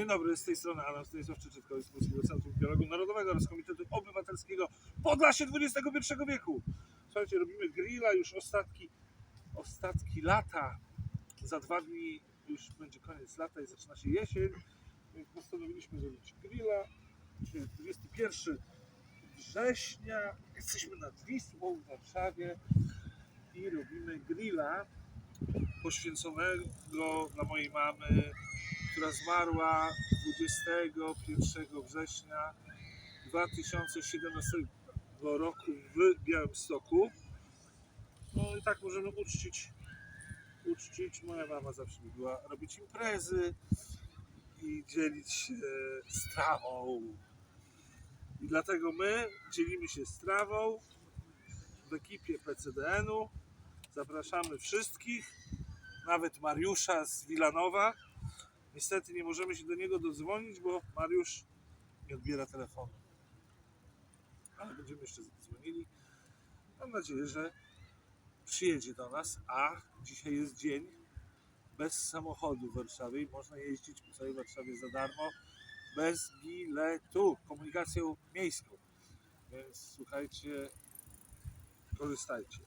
Dzień dobry, z tej strony Adam Stanisław Czyczytko z Polskiego Centrum Dialogu Narodowego oraz Komitetu Obywatelskiego Podlasie XXI wieku. Słuchajcie, robimy grilla, już ostatki, ostatki lata. Za dwa dni już będzie koniec lata i zaczyna się jesień, więc postanowiliśmy zrobić grilla. Dzisiaj jest 21 września, jesteśmy nad Wisłą w Warszawie i robimy grilla poświęconego dla mojej mamy, która zmarła 21 września 2017 roku w Białymstoku. No i tak możemy uczcić, uczcić. Moja mama zawsze lubiła robić imprezy i dzielić się strawą. I dlatego my dzielimy się strawą w ekipie PCDN-u. Zapraszamy wszystkich, nawet Mariusza z Wilanowa. Niestety nie możemy się do niego dodzwonić, bo Mariusz nie odbiera telefonu. Ale będziemy jeszcze dzwonili. Mam nadzieję, że przyjedzie do nas, a dzisiaj jest dzień bez samochodu w Warszawie i można jeździć po całej Warszawie za darmo, bez biletu, komunikacją miejską. Więc słuchajcie, korzystajcie.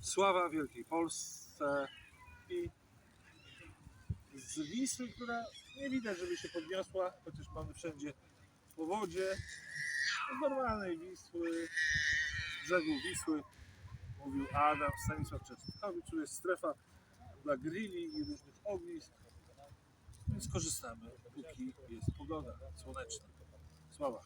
Sława Wielkiej Polsce i Wisły, która nie widać, żeby się podniosła, chociaż mamy wszędzie powodzie. Z normalnej Wisły, brzegu Wisły, mówił Adam Stanisław Czeczytkowicz. Tu jest strefa dla grilli i różnych ognisk, więc korzystamy, póki jest pogoda słoneczna. Sława.